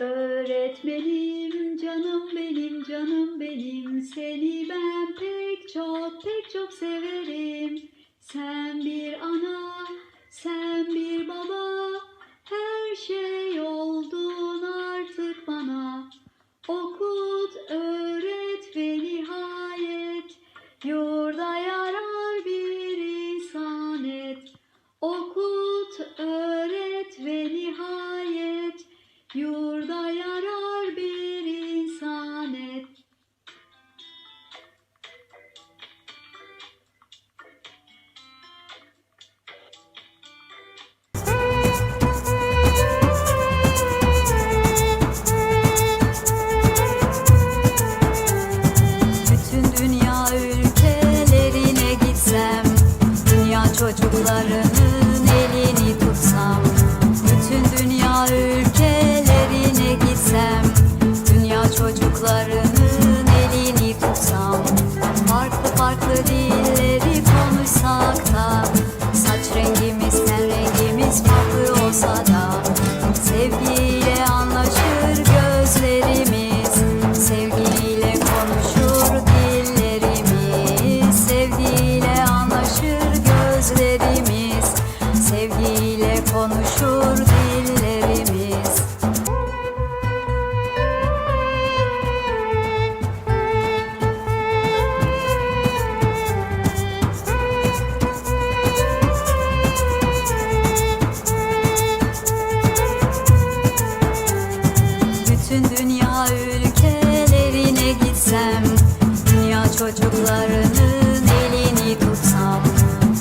Öğretmenim canım benim canım benim seni ben pek çok pek çok severim. Sen bir ana, sen bir baba, her şey oldun artık bana. Okut, öğret ve nihayet yurda yarar bir insan et. Okut, öğret ve nihayet yurda Dünya Bütün dünya ülkelerine gitsem Dünya çocuklarının elini tutsam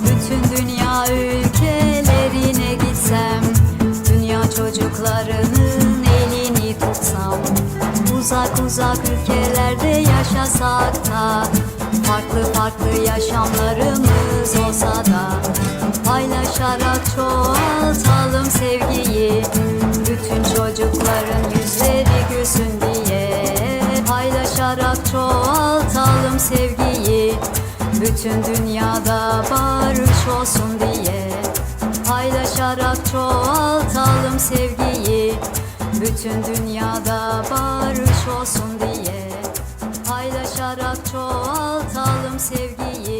Bütün dünya ülkelerine gitsem Dünya çocuklarının elini tutsam Uzak uzak ülkelerde yaşasak da Farklı farklı yaşamlarımız olsa da Paylaşarak çoğaltalım Paylaşarak çoğaltalım sevgiyi. Bütün dünyada barış olsun diye Paylaşarak çoğaltalım sevgiyi. Bütün dünyada barış olsun diye Paylaşarak çoğaltalım sevgiyi